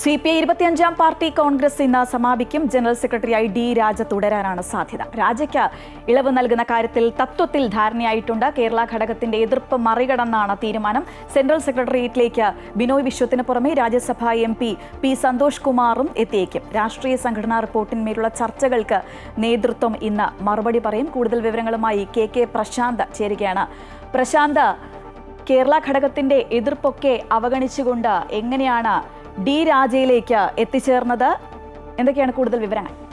C P I ഇരുപത്തിയഞ്ചാം party congress ഇന്ന് സമാപിക്കും. ജനറൽ സെക്രട്ടറിയായി ഡി രാജ തുടരാനാണ് സാധ്യത. രാജയ്ക്ക് ഇളവ് നൽകുന്ന കാര്യത്തിൽ തത്വത്തിൽ ധാരണയായിട്ടുണ്ട്. കേരള ഘടകത്തിന്റെ എതിർപ്പ് മറികടന്നാണ് തീരുമാനം. സെൻട്രൽ സെക്രട്ടേറിയറ്റിലേക്ക് ബിനോയ് വിശ്വത്തിന് പുറമെ Rajya Sabha M P P Santhosh കുമാറും എത്തിയേക്കും. രാഷ്ട്രീയ സംഘടനാ റിപ്പോർട്ടിന്മേലുള്ള ചർച്ചകൾക്ക് നേതൃത്വം ഇന്ന് മറുപടി പറയും. കൂടുതൽ വിവരങ്ങളുമായി കെ കെ പ്രശാന്ത് ചേരുകയാണ്. പ്രശാന്ത് കേരള ഘടകത്തിന്റെ എതിർപ്പൊക്കെ അവഗണിച്ചുകൊണ്ട് എങ്ങനെയാണ് ഡി രാജയിലേക്ക് എത്തിച്ചേർന്നത്. എന്തൊക്കെയാണ് കൂടുതൽ വിവരങ്ങൾ?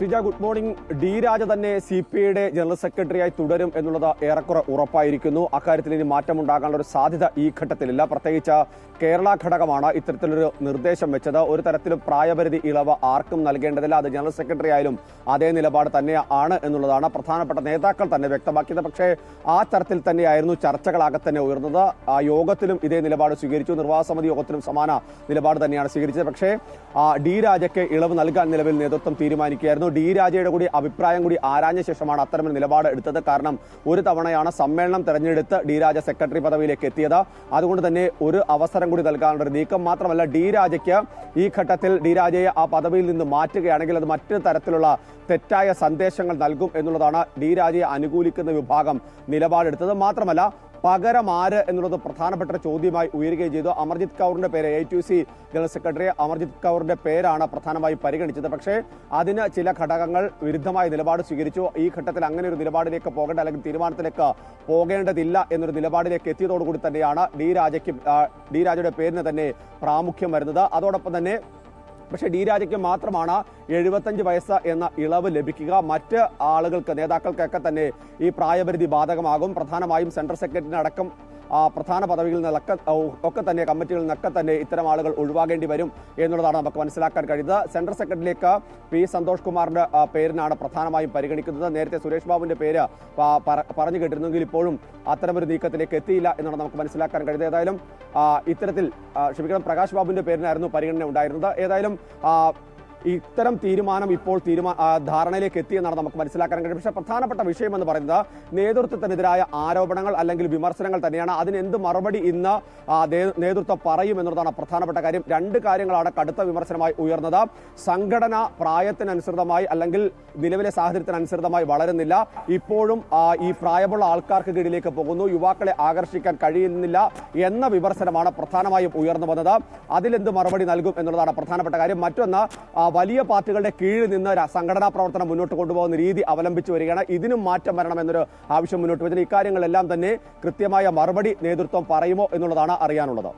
Shija good morning. D Raja തന്നെ സി പി ഐയുടെ ജനറൽ സെക്രട്ടറിയായി തുടരും എന്നുള്ളത് ഏറെക്കുറെ ഉറപ്പായിരിക്കുന്നു. അക്കാര്യത്തിൽ ഇനി മാറ്റമുണ്ടാകാനുള്ള ഒരു സാധ്യത ഈ ഘട്ടത്തിലില്ല. പ്രത്യേകിച്ച് കേരള ഘടകമാണ് ഇത്തരത്തിലൊരു നിർദ്ദേശം വെച്ചത്. ഒരു തരത്തിലും പ്രായപരിധി ഇളവ് ആർക്കും നൽകേണ്ടതില്ല. അത് ജനറൽ സെക്രട്ടറി ആയാലും അതേ നിലപാട് തന്നെ ആണ് എന്നുള്ളതാണ് പ്രധാനപ്പെട്ട നേതാക്കൾ തന്നെ വ്യക്തമാക്കിയത്. പക്ഷേ ആ തരത്തിൽ തന്നെയായിരുന്നു ചർച്ചകളാകെ തന്നെ ഉയർന്നത്. ആ യോഗത്തിലും ഇതേ നിലപാട് സ്വീകരിച്ചു. നിർവാഹക സമിതി യോഗത്തിലും സമാന നിലപാട് തന്നെയാണ് സ്വീകരിച്ചത്. പക്ഷേ ഡി രാജയ്ക്ക് ഇളവ് നൽകാൻ നിലവിൽ നേതൃത്വം തീരുമാനിക്കുകയായിരുന്നു. ഡി രാജയുടെ കൂടി അഭിപ്രായം കൂടി ആരാഞ്ഞ ശേഷമാണ് അത്തരമൊരു നിലപാട് എടുത്തത്. കാരണം ഒരു തവണയാണ് സമ്മേളനം തെരഞ്ഞെടുത്ത് ഡി രാജ സെക്രട്ടറി പദവിയിലേക്ക് എത്തിയത്. അതുകൊണ്ട് തന്നെ ഒരു അവസരം കൂടി നൽകാനുള്ള ഒരു നീക്കം മാത്രമല്ല ഡി രാജയ്ക്ക് ഈ ഘട്ടത്തിൽ ഡി രാജയെ ആ പദവിയിൽ നിന്ന് മാറ്റുകയാണെങ്കിൽ അത് മറ്റൊരു തരത്തിലുള്ള തെറ്റായ സന്ദേശങ്ങൾ നൽകും എന്നുള്ളതാണ് ഡി രാജയെ അനുകൂലിക്കുന്ന വിഭാഗം നിലപാടെടുത്തത്. മാത്രമല്ല പകരം ആര് എന്നുള്ളത് പ്രധാനപ്പെട്ട ചോദ്യമായി ഉയരുകയും ചെയ്തു. അമർജിത് കൗറിന്റെ പേര് A to C general secretary Amarjeet കൗറിന്റെ പേരാണ് പ്രധാനമായി പരിഗണിച്ചത്. പക്ഷേ അതിന് ചില ഘടകങ്ങൾ വിരുദ്ധമായ നിലപാട് സ്വീകരിച്ചു. ഈ ഘട്ടത്തിൽ അങ്ങനെ ഒരു നിലപാടിലേക്ക് പോകേണ്ട അല്ലെങ്കിൽ തീരുമാനത്തിലേക്ക് പോകേണ്ടതില്ല എന്നൊരു നിലപാടിലേക്ക് എത്തിയതോടുകൂടി തന്നെയാണ് ഡി രാജയ്ക്ക് ഡി രാജയുടെ പേരിന് തന്നെ പ്രാമുഖ്യം വരുന്നത്. അതോടൊപ്പം തന്നെ പക്ഷേ ഡി രാജയ്ക്ക് മാത്രമാണ് എഴുപത്തഞ്ച് വയസ്സ് എന്ന ഇളവ് ലഭിക്കുക. മറ്റ് ആളുകൾക്ക് നേതാക്കൾക്കൊക്കെ തന്നെ ഈ പ്രായപരിധി ബാധകമാകും. പ്രധാനമായും സെൻട്രൽ സെക്രട്ടറി അടക്കം ആ, പ്രധാന പദവികളിൽ നിന്നൊക്കെ ഒക്കെ തന്നെ കമ്മിറ്റികളിൽ നിന്നൊക്കെ തന്നെ ഇത്തരം ആളുകൾ ഒഴിവാകേണ്ടി വരും എന്നുള്ളതാണ് നമുക്ക് മനസ്സിലാക്കാൻ കഴിയുന്നത്. സെൻട്രൽ സെക്രട്ടറിയിലേക്ക് പി സന്തോഷ് കുമാറിന്റെ പേരിനാണ് പ്രധാനമായും പരിഗണിക്കുന്നത്. നേരത്തെ സുരേഷ് ബാബുവിന്റെ പേര് പറഞ്ഞു കേട്ടിരുന്നെങ്കിൽ ഇപ്പോഴും അത്തരമൊരു നീക്കത്തിലേക്ക് എത്തിയില്ല എന്നുള്ളത് നമുക്ക് മനസ്സിലാക്കാൻ കഴിയുന്നത്. ഏതായാലും ഇത്തരത്തിൽ ക്ഷമിക്കണം പ്രകാശ് ബാബുവിന്റെ പേരിനായിരുന്നു പരിഗണന ഉണ്ടായിരുന്നത്. ഏതായാലും ഇത്തരം തീരുമാനം ഇപ്പോൾ തീരുമാന ധാരണയിലേക്ക് എത്തിയെന്നാണ് നമുക്ക് മനസ്സിലാക്കാൻ കഴിയും പക്ഷേ പ്രധാനപ്പെട്ട വിഷയം എന്ന് പറയുന്നത് നേതൃത്വത്തിനെതിരായ ആരോപണങ്ങൾ അല്ലെങ്കിൽ വിമർശനങ്ങൾ തന്നെയാണ്. അതിന് എന്ത് മറുപടി ഇന്ന് നേതൃത്വം പറയും എന്നുള്ളതാണ് പ്രധാനപ്പെട്ട കാര്യം. രണ്ട് കാര്യങ്ങളാണ് കടുത്ത വിമർശനമായി ഉയർന്നത്. സംഘടന പ്രായത്തിനനുസൃതമായി അല്ലെങ്കിൽ നിലവിലെ സാഹചര്യത്തിനനുസൃതമായി വളരുന്നില്ല. ഇപ്പോഴും ഈ പ്രായമുള്ള ആൾക്കാർക്ക് കീഴിലേക്ക് പോകുന്നു. യുവാക്കളെ ആകർഷിക്കാൻ കഴിയുന്നില്ല എന്ന വിമർശനമാണ് പ്രധാനമായും ഉയർന്നു വന്നത്. അതിലെന്ത് മറുപടി നൽകും എന്നുള്ളതാണ് പ്രധാനപ്പെട്ട കാര്യം. മറ്റൊന്ന് വലിയ പാർട്ടികളുടെ കീഴിൽ നിന്ന് സംഘടനാ പ്രവർത്തനം മുന്നോട്ട് കൊണ്ടുപോകുന്ന രീതി അവലംബിച്ചു വരികയാണ്. ഇതിനും മാറ്റം വരണമെന്നൊരു ആവശ്യം മുന്നോട്ട് വെച്ചാൽ ഇക്കാര്യങ്ങളെല്ലാം തന്നെ കൃത്യമായ മറുപടി നേതൃത്വം പറയുമോ എന്നുള്ളതാണ് അറിയാനുള്ളത്.